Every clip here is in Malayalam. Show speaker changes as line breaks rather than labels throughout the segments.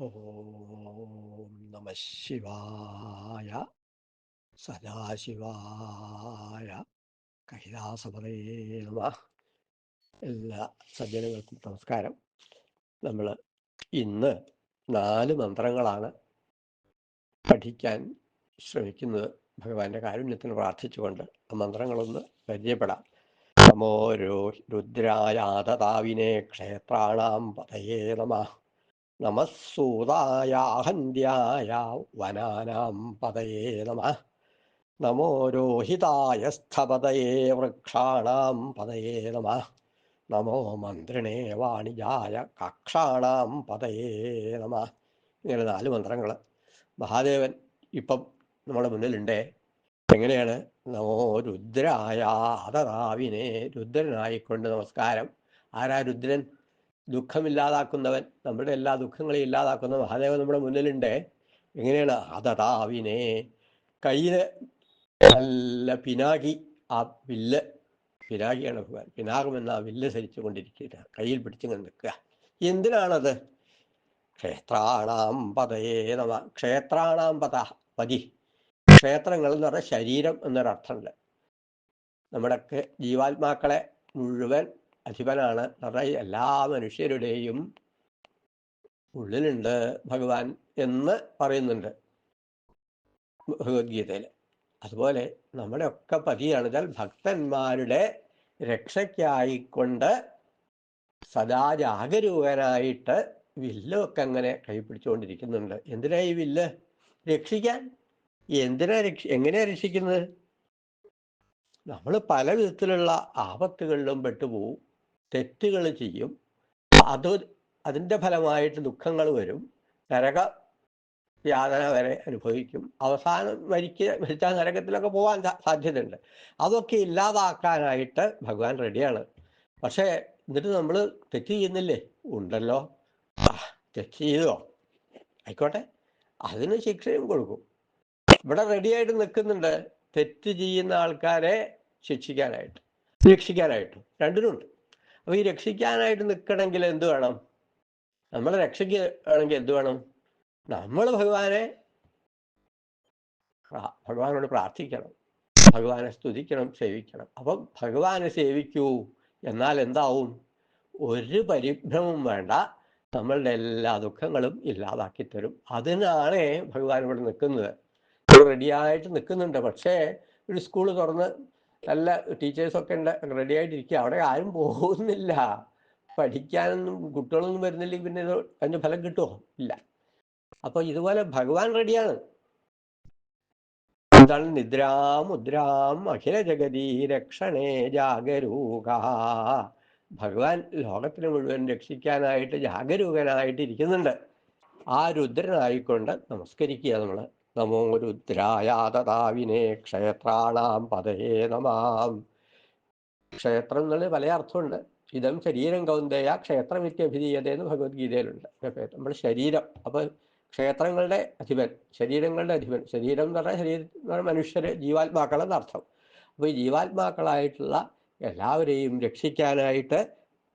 ഓം നമ ശിവായ സദാശിവായ കൈലാസപതേ നമ. എല്ലാ സജ്ജനങ്ങൾക്കും നമസ്കാരം. നമ്മൾ ഇന്ന് നാല് മന്ത്രങ്ങളാണ് പഠിക്കാൻ ശ്രമിക്കുന്നത്. ഭഗവാന്റെ കാരുണ്യത്തിന് പ്രാർത്ഥിച്ചുകൊണ്ട് ആ മന്ത്രങ്ങളൊന്ന് പരിചയപ്പെടാം. നമോ രോ രുദ്രായാതതാവിനെ ക്ഷേത്രാണാം പതയേ നമ. നമസ്സൂതായാഹന്യായ വനാനാം പതയേ നമ. നമോ രോഹിതായ സ്ഥപതയേ വൃക്ഷാണാം പതയേ നമ. നമോ മന്ത്രിണേ വാണിജായ കക്ഷാണാം പതയേ നമ. ഇങ്ങനെ നാല് മന്ത്രങ്ങൾ മഹാദേവൻ ഇപ്പം നമ്മുടെ മുന്നിലുണ്ട്. എങ്ങനെയാണ്? നമോ രുദ്രായ അതതാവിനെ രുദ്രനായിക്കൊണ്ട് നമസ്കാരം. ആരാ രുദ്രൻ? ദുഃഖമില്ലാതാക്കുന്നവൻ നമ്മുടെ എല്ലാ ദുഃഖങ്ങളെയും ഇല്ലാതാക്കുന്ന മഹാദേവൻ നമ്മുടെ മുന്നിലുണ്ട്. എങ്ങനെയാണ്? അതതാവിനെ കയ്യിൽ നല്ല പിനാകി ആ വില്ല് പിനാകിയാണ് ഭഗവാൻ. പിനാകമെന്ന ആ വില്ല് ധരിച്ചു കൊണ്ടിരിക്കുക കയ്യിൽ പിടിച്ചിങ്ങനെ നിൽക്കുക. എന്തിനാണത്? ക്ഷേത്രാണാം പതയേ നമ. ക്ഷേത്രാണാം പത. പതി. ക്ഷേത്രങ്ങൾ എന്ന് പറഞ്ഞാൽ ശരീരം എന്നൊരർത്ഥമുണ്ട്. നമ്മുടെയൊക്കെ ജീവാത്മാക്കളെ മുഴുവൻ അധിപനാണ്. നിറയെ എല്ലാ മനുഷ്യരുടെയും ഉള്ളിലുണ്ട് ഭഗവാൻ എന്ന് പറയുന്നുണ്ട് ഭഗവത്ഗീതയിൽ. അതുപോലെ നമ്മുടെ ഒക്കെ പതിയാണ് വെച്ചാൽ ഭക്തന്മാരുടെ രക്ഷയ്ക്കായിക്കൊണ്ട് സദാ ജാഗരൂകനായിട്ട് വില്ലൊക്കെ അങ്ങനെ കൈപിടിച്ചുകൊണ്ടിരിക്കുന്നുണ്ട്. എന്തിനാ ഈ വില്ല്? രക്ഷിക്കാൻ. എന്തിനാ രക്ഷ എങ്ങനെയാ രക്ഷിക്കുന്നത്? നമ്മൾ പല വിധത്തിലുള്ള ആപത്തുകളിലും പെട്ടുപോകും തെറ്റുകൾ ചെയ്യും. അത് അതിന്റെ ഫലമായിട്ട് ദുഃഖങ്ങൾ വരും. നരക യാതന വരെ അനുഭവിക്കും. അവസാനം മരിക്ക മരിച്ചാൽ നരകത്തിലൊക്കെ പോകാൻ സാധ്യതയുണ്ട്. അതൊക്കെ ഇല്ലാതാക്കാനായിട്ട് ഭഗവാൻ റെഡിയാണ്. പക്ഷേ എന്നിട്ട് നമ്മൾ തെറ്റ് ചെയ്യുന്നില്ലേ? ഉണ്ടല്ലോ. തെറ്റ് ചെയ്തോ? ആയിക്കോട്ടെ. അതിന് ശിക്ഷയും കൊടുക്കും. ഇവിടെ റെഡിയായിട്ട് നിൽക്കുന്നുണ്ട്. തെറ്റ് ചെയ്യുന്ന ആൾക്കാരെ ശിക്ഷിക്കാനായിട്ട് ശിക്ഷിക്കാനായിട്ട് രണ്ടിനുണ്ട് അപ്പൊ ഈ രക്ഷിക്കാനായിട്ട് നിൽക്കണമെങ്കിൽ എന്ത് വേണം? നമ്മളെ രക്ഷിക്കുകയാണെങ്കിൽ എന്ത് വേണം? നമ്മൾ ഭഗവാനെ ഭഗവാനോട് പ്രാർത്ഥിക്കണം. ഭഗവാനെ സ്തുതിക്കണം സേവിക്കണം. അപ്പം ഭഗവാനെ സേവിക്കൂ. എന്നാൽ എന്താവും? ഒരു പരിഭ്രമവും വേണ്ട. നമ്മളുടെ എല്ലാ ദുഃഖങ്ങളും ഇല്ലാതാക്കി തരും അതിനാണ് ഭഗവാൻ ഇവിടെ നിൽക്കുന്നത്. റെഡിയായിട്ട് നിൽക്കുന്നുണ്ട്. പക്ഷേ ഒരു സ്കൂൾ തുറന്ന് നല്ല ടീച്ചേഴ്സൊക്കെ ഉണ്ട് റെഡി ആയിട്ടിരിക്കുക അവിടെ ആരും പോകുന്നില്ല. പഠിക്കാനൊന്നും കുട്ടികളൊന്നും വരുന്നില്ലെങ്കിൽ പിന്നെ അതിന് ഫലം കിട്ടുമോ ഇല്ല. അപ്പൊ ഇതുപോലെ ഭഗവാൻ റെഡിയാണ് എന്താണ്? നിദ്രാമുദ്രാം അഖില ജഗതി രക്ഷണേ ജാഗരൂക ഭഗവാൻ ലോകത്തിന് മുഴുവൻ രക്ഷിക്കാനായിട്ട് ജാഗരൂകനായിട്ട് ഇരിക്കുന്നുണ്ട് ആ രുദ്രനായിക്കൊണ്ട് നമസ്കരിക്കുക നമ്മൾ നമോ രുദ്രായാതതാവിനെ ക്ഷേത്രാണാം പതയേ നമാം. ക്ഷേത്രങ്ങളിൽ പല അർത്ഥമുണ്ട്. ഇതം ശരീരം കൗന്ദയ ക്ഷേത്രമിത്യഭിധീയത എന്ന് ഭഗവത്ഗീതയിലുണ്ട്. നമ്മൾ ശരീരം. അപ്പൊ ക്ഷേത്രങ്ങളുടെ അധിപൻ ശരീരങ്ങളുടെ അധിപൻ ശരീരം എന്ന് പറഞ്ഞാൽ ശരീരം എന്ന് പറഞ്ഞാൽ മനുഷ്യര് ജീവാത്മാക്കളെന്ന് അർത്ഥം. അപ്പൊ ഈ ജീവാത്മാക്കളായിട്ടുള്ള എല്ലാവരെയും രക്ഷിക്കാനായിട്ട്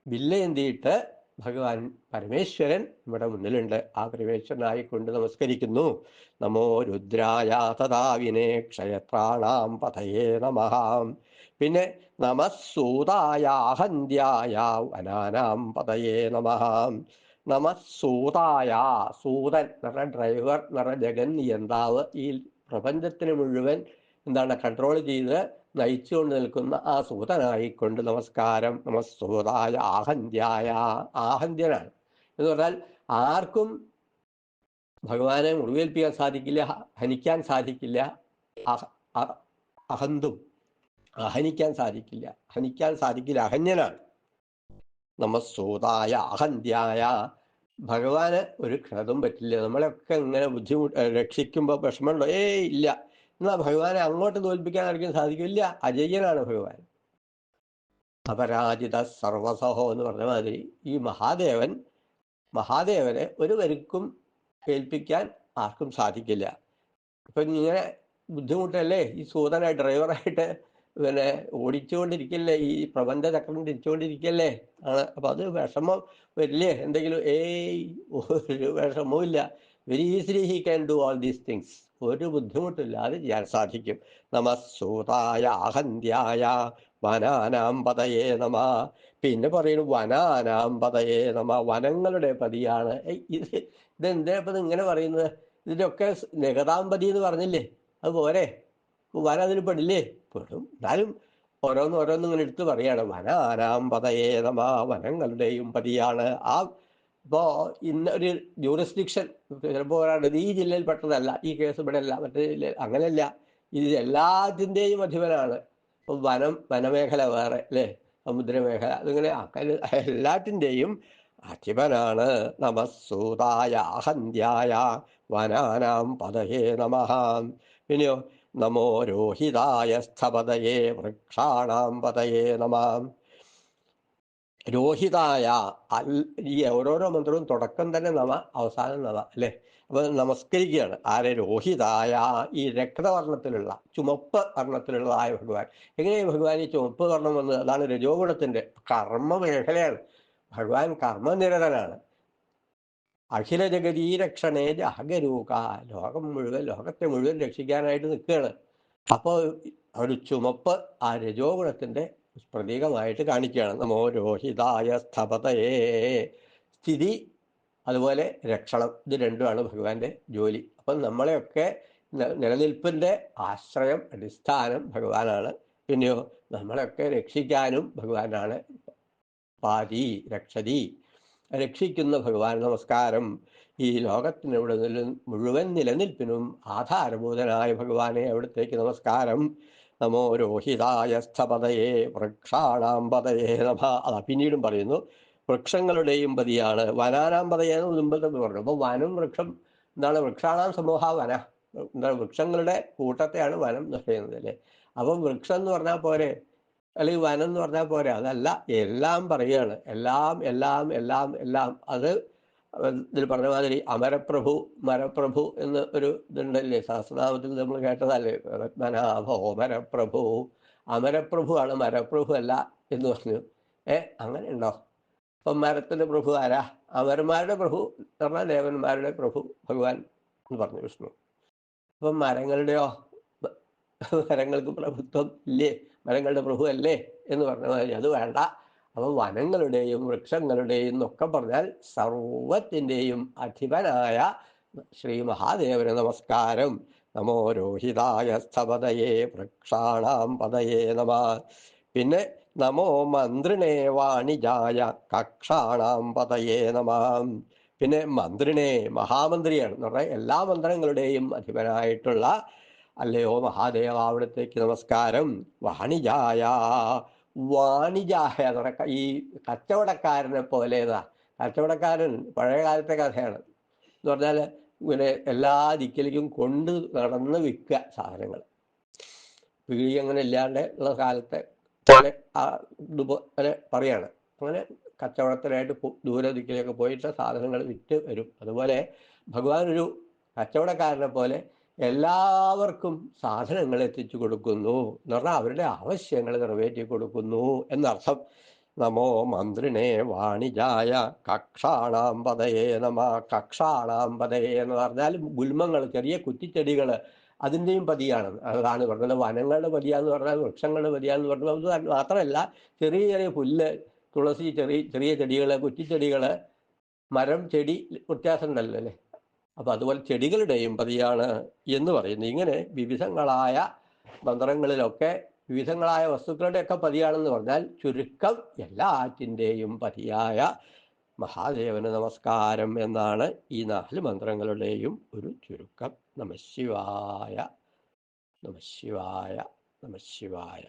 വില്ലയന്തിയിട്ട് ഭഗവാൻ പരമേശ്വരൻ നമ്മുടെ മുന്നിലുണ്ട്. ആ പരമേശ്വരനായി കൊണ്ട് നമസ്കരിക്കുന്നു. നമോ രുദ്രായ തഥാവിനെ ക്ഷയത്രാണാം പതയേ നമഹാം. പിന്നെ നമസ്സൂതായ ഹന്ധ്യായ വനാനാം പതയേ നമഹാം. നമസ്സൂതായ സൂതൻ നിറ ഡ്രൈവർ നിറ ജഗൻ യന്താവ് ഈ പ്രപഞ്ചത്തിന് മുഴുവൻ എന്താണ് കൺട്രോൾ ചെയ്ത് നയിച്ചുകൊണ്ട് നിൽക്കുന്ന ആ സൂതനായിക്കൊണ്ട് നമസ്കാരം നമസ്സൂതായ ആഹന്ത്യായ ആഹന്ത്യനാണ്. എന്ന് പറഞ്ഞാൽ ആർക്കും ഭഗവാനെ മുറിവേൽപ്പിക്കാൻ സാധിക്കില്ല ഹനിക്കാൻ സാധിക്കില്ല അഹന്തും അഹനിക്കാൻ സാധിക്കില്ല ഹനിക്കാൻ സാധിക്കില്ല അഹന്യനാണ്. നമസ്സൂതായ അഹന്ത്യായ ഭഗവാന് ഒരു ക്ഷതം പറ്റില്ല. നമ്മളൊക്കെ ഇങ്ങനെ ബുദ്ധിമുട്ട് രക്ഷിക്കുമ്പോൾ വിഷമമുണ്ടോ? ഏയ് ഇല്ല. എന്നാൽ ഭഗവാനെ അങ്ങോട്ട് തോൽപ്പിക്കാൻ ആർക്കും സാധിക്കില്ല. അജയ്യനാണ് ഭഗവാൻ. അപരാജിത സർവസഹോ എന്ന് പറഞ്ഞ മാതിരി ഈ മഹാദേവൻ മഹാദേവനെ ഒരു വരിക്കും ഏൽപ്പിക്കാൻ ആർക്കും സാധിക്കില്ല. ഇപ്പൊ ഇങ്ങനെ ബുദ്ധിമുട്ടല്ലേ? ഈ സൂതനായി ഡ്രൈവറായിട്ട് പിന്നെ ഓടിച്ചുകൊണ്ടിരിക്കല്ലേ? ഈ പ്രപഞ്ച ചക്രം തിരിച്ചുകൊണ്ടിരിക്കല്ലേ ആണ്. അപ്പൊ അത് വിഷമം വരില്ലേ? എന്തെങ്കിലും ഏയ് ഒരു വിഷമവും ഇല്ല very easily he can do all these things ഒരു ബുദ്ധിമുട്ടില്ലാതെ ചെയ്യാൻ സാധിക്കും. നമസ്സൂതായ അഹന്ത്യായ വനാനാം പതയേ നമ. പിന്നെ പറയുന്നു വനാനാം പതയേ നമ. വനങ്ങളുടെ പതിയാണ്. ഇത് ഇതെന്താ ഇപ്പം ഇങ്ങനെ പറയുന്നത്? ഇതിന്റെയൊക്കെ നികതാമ്പതി എന്ന് പറഞ്ഞില്ലേ? അത് പോരെ? വന അതിൽ പെടില്ലേ? പെടും. എന്നാലും ഓരോന്ന് ഓരോന്നും ഇങ്ങനെ എടുത്ത് പറയാണ്. വനാനാം പതയേ നമ. വനങ്ങളുടെയും പതിയാണ്. ആ ഇപ്പോ ഇന്ന ഒരു ജൂറിസ്ഡിക്ഷൻ ചിലപ്പോൾ ഒരാളുടെ ഈ ജില്ലയിൽ പെട്ടതല്ല ഈ കേസ് ഇവിടെ അല്ല മറ്റേ ജില്ലയിൽ അങ്ങനെയല്ല. ഇത് എല്ലാത്തിന്റെയും അധിപനാണ് ഇപ്പൊ വനം വനമേഖല വേറെ അല്ലേ? സമുദ്രമേഖല അതിങ്ങനെ അങ്ങനെ അധിപനാണ് നമസ്സൂതായ അഹന്യായ വനാനാം പതയേ നമ. പിന്നെയോ നമോ രോഹിതായ സ്ഥപതയേ വൃക്ഷാണാം പതയേ നമ. രോഹിതായ ഈ ഓരോരോ മന്ത്രവും തുടക്കം തന്നെ നമ അവസാനം നമ അല്ലേ? അപ്പൊ നമസ്കരിക്കുകയാണ്. ആരെ? രോഹിതായ ഈ രക്തവർണത്തിലുള്ള ചുമപ്പ് വർണത്തിലുള്ളതായ ഭഗവാൻ. എങ്ങനെയാണ് ഭഗവാൻ ഈ ചുമപ്പ് വർണം വന്നത്? അതാണ് രജോഗുണത്തിന്റെ കർമ്മ മേഖലയാണ് ഭഗവാൻ കർമ്മനിരതനാണ്. അഖില ജഗതീ രക്ഷണേ ജാഗരൂക ലോകം മുഴുവൻ ലോകത്തെ മുഴുവൻ രക്ഷിക്കാനായിട്ട് നിൽക്കുകയാണ്. അപ്പോൾ ഒരു ചുമപ്പ് ആ രജോഗുണത്തിന്റെ പ്രതീകമായിട്ട് കാണിക്കുകയാണ്. നമോ രോഹിതായ സ്ഥപതയേ. സ്ഥിതി. അതുപോലെ രക്ഷണം. ഇത് രണ്ടുമാണ് ഭഗവാന്റെ ജോലി. അപ്പം നമ്മളെയൊക്കെ നിലനിൽപ്പിന്റെ ആശ്രയം അടിസ്ഥാനം ഭഗവാനാണ്. പിന്നെയോ നമ്മളൊക്കെ രക്ഷിക്കാനും ഭഗവാനാണ് പാതി രക്ഷതി. രക്ഷിക്കുന്ന ഭഗവാൻ നമസ്കാരം. ഈ ലോകത്തിനിവിടെ മുഴുവൻ നിലനിൽപ്പിനും ആധാരഭൂതനായ ഭഗവാനെ അവിടത്തേക്ക് നമസ്കാരം. നമോ രോഹിതായ സ്ഥപതയെ വൃക്ഷാണാം പതയേ നമ. അതാ പിന്നീടും പറയുന്നു. വൃക്ഷങ്ങളുടെയും പതിയാണ്. വനാനാം പതയെന്ന് മുമ്പത്തെ പറഞ്ഞു. അപ്പൊ വനം വൃക്ഷം എന്താണ്? വൃക്ഷാണാം സമൂഹ വന. എന്താണ്? വൃക്ഷങ്ങളുടെ കൂട്ടത്തെയാണ് വനം പറയുന്നത് അല്ലേ? അപ്പം വൃക്ഷം എന്ന് പറഞ്ഞാൽ പോരെ? അല്ലെങ്കിൽ വനം എന്ന് പറഞ്ഞാൽ പോരെ? അതല്ല. എല്ലാം പറയുകയാണ്. എല്ലാം എല്ലാം എല്ലാം എല്ലാം. അത് ഇതിൽ പറഞ്ഞ മാതിരി അമരപ്രഭു മരപ്രഭു എന്ന് ഒരു ഇതുണ്ടല്ലേ? സഹസ്രനാമത്തിൽ നമ്മൾ കേട്ടതല്ലേ? പത്മനാഭോ മരപ്രഭു. അമരപ്രഭു ആണ് മരപ്രഭു അല്ല എന്ന് പറഞ്ഞു. ഏ അങ്ങനെ ഉണ്ടോ? അപ്പം മരത്തിന്റെ പ്രഭു ആരാ? അമരന്മാരുടെ പ്രഭു പറഞ്ഞാൽ ദേവന്മാരുടെ പ്രഭു ഭഗവാൻ എന്ന് പറഞ്ഞു വിഷ്ണു. അപ്പം മരങ്ങളുടെയോ? മരങ്ങൾക്ക് പ്രഭുത്വം ഇല്ലേ? മരങ്ങളുടെ പ്രഭു അല്ലേ എന്ന് പറഞ്ഞ മാതിരി അത് വേണ്ട. അപ്പൊ വനങ്ങളുടെയും വൃക്ഷങ്ങളുടെയും എന്നൊക്കെ പറഞ്ഞാൽ സർവത്തിന്റെയും അധിപനായ ശ്രീ മഹാദേവന് നമസ്കാരം. നമോ രോഹിതായ സ്ഥപതയേ വൃക്ഷാണാം പതയേ നമ. പിന്നെ നമോ മന്ത്രിണേ വാണിജായ കക്ഷാണാം പതയേ നമ. പിന്നെ മന്ത്രിണേ മഹാമന്ത്രിയാണ്. എന്ന് പറഞ്ഞാൽ എല്ലാ മന്ത്രങ്ങളുടെയും അധിപനായിട്ടുള്ള അല്ലയോ മഹാദേവ അവിടത്തേക്ക് നമസ്കാരം. വാണിജായ വാണിജായ എന്ന് ഈ കച്ചവടക്കാരനെ പോലേതാ. കച്ചവടക്കാരൻ പഴയ കാലത്തെ കഥയാണ്. എന്ന് പറഞ്ഞാൽ ഇങ്ങനെ എല്ലാ ദിക്കിലേക്കും കൊണ്ട് നടന്ന് വിൽക്കുക സാധനങ്ങൾ. പീഴി അങ്ങനെ ഇല്ലാണ്ട് ഉള്ള കാലത്തെ പോലെ ഇതുപോലെ പറയാണ്. അങ്ങനെ കച്ചവടത്തിനായിട്ട് ദൂര ദിക്കിലേക്ക് പോയിട്ട് സാധനങ്ങൾ വിറ്റ് വരും. അതുപോലെ ഭഗവാൻ ഒരു കച്ചവടക്കാരനെ പോലെ എല്ലാവർക്കും സാധനങ്ങൾ എത്തിച്ചു കൊടുക്കുന്നു. എന്ന് പറഞ്ഞാൽ അവരുടെ ആവശ്യങ്ങൾ നിറവേറ്റി കൊടുക്കുന്നു. എന്നർത്ഥം നമോ മന്ത്രിണേ വാണിജായ കക്ഷാണാം പതയേ നമ കക്ഷാണാം പതയേ എന്ന് പറഞ്ഞാൽ ഗുൽമങ്ങൾ ചെറിയ കുറ്റിച്ചെടികൾ അതിന്റെയും പതിയാണ്. അതാണ് പറഞ്ഞത്. വനങ്ങളുടെ പതിയാന്ന് പറഞ്ഞാൽ വൃക്ഷങ്ങളുടെ പതിയാന്ന് പറഞ്ഞാൽ മാത്രമല്ല ചെറിയ ചെറിയ പുല്ല് തുളസി ചെറിയ ചെറിയ ചെടികൾ കുറ്റിച്ചെടികൾ മരം ചെടി വ്യത്യാസം ഉണ്ടല്ലോ അല്ലേ? അപ്പൊ അതുപോലെ ചെടികളുടെയും പതിയാണ് എന്ന് പറയുന്നത് ഇങ്ങനെ വിവിധങ്ങളായ മന്ത്രങ്ങളിലൊക്കെ വിവിധങ്ങളായ വസ്തുക്കളുടെയൊക്കെ പതിയാണെന്ന് പറഞ്ഞാൽ ചുരുക്കം എല്ലാറ്റിന്റെയും പതിയായ മഹാദേവന് നമസ്കാരം എന്നാണ് ഈ നാല് മന്ത്രങ്ങളുടെയും ഒരു ചുരുക്കം നമശിവായ നമശിവായ നമശിവായ.